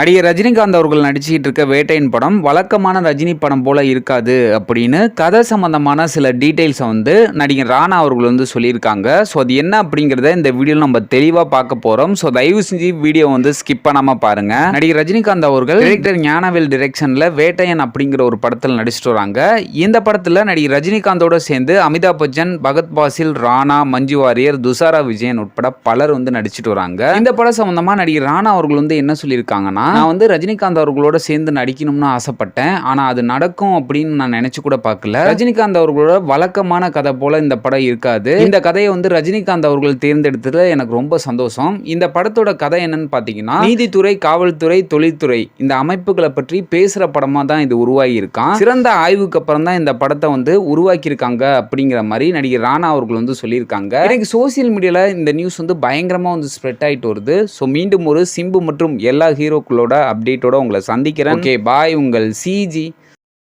நடிகர் ரஜினிகாந்த் அவர்கள் நடிச்சுக்கிட்டு இருக்க வேட்டையின் படம் வழக்கமான ரஜினி படம் போல இருக்காது அப்படின்னு கதை சம்பந்தமான சில டீட்டெயில்ஸை வந்து நடிகர் ராணா அவர்கள் வந்து சொல்லியிருக்காங்க. ஸோ அது என்ன அப்படிங்கிறத இந்த வீடியோவில் நம்ம தெளிவாக பார்க்க போகிறோம் ஸோ தயவு செஞ்சு வீடியோ வந்து ஸ்கிப் பண்ணாமல் பாருங்க. நடிகர் ரஜினிகாந்த் அவர்கள் டிரெக்டர் ஞானவேல் டிரெக்ஷனில் வேட்டையன் அப்படிங்கிற ஒரு படத்தில் நடிச்சிட்டு வராங்க. இந்த படத்தில் நடிகர் ரஜினிகாந்தோட சேர்ந்து அமிதாப் பச்சன் பகத் பாசில் ராணா மஞ்சு வாரியர் துசாரா விஜயன் உட்பட பலர் வந்து நடிச்சிட்டு வராங்க. இந்த படம் சம்பந்தமாக நடிகர் ராணா அவர்கள் வந்து என்ன சொல்லியிருக்காங்கன்னா நான் வந்து ரஜினிகாந்த் அவர்களோட சேர்ந்து நடிக்கணும்னு ஆசைப்பட்டேன். ஆனால் அது நடக்கும் அப்படின்னு நான் நினைச்சு கூட பார்க்கல. ரஜினிகாந்த் அவர்களோட வழக்கமான கதை போல இந்த படம் இருக்காது. இந்த கதையை வந்து ரஜினிகாந்த் அவர்கள் தேர்ந்தெடுத்ததுல எனக்கு ரொம்ப சந்தோஷம். இந்த படத்தோட கதை என்னன்னு பார்த்தீங்கன்னா நீதித்துறை காவல்துறை தொழில்துறை இந்த அமைப்புகளை பற்றி பேசுற படமா தான் இது உருவாகி இருக்கான் சிறந்த ஆய்வுக்கு அப்புறம் தான் இந்த படத்தை வந்து உருவாக்கியிருக்காங்க அப்படிங்கிற மாதிரி நடிகர் ராணா அவர்கள் வந்து சொல்லியிருக்காங்க. எனக்கு சோசியல் மீடியாவில் இந்த நியூஸ் வந்து பயங்கரமாக வந்து ஸ்ப்ரெட் ஆகிட்டு வருது. ஸோ மீண்டும் ஒரு சிம்பு மற்றும் எல்லா ஹீரோக்களோட அப்டேட்டோட உங்களை சந்திக்கிறேன். ஓகே பாய் உங்கள் சிஜி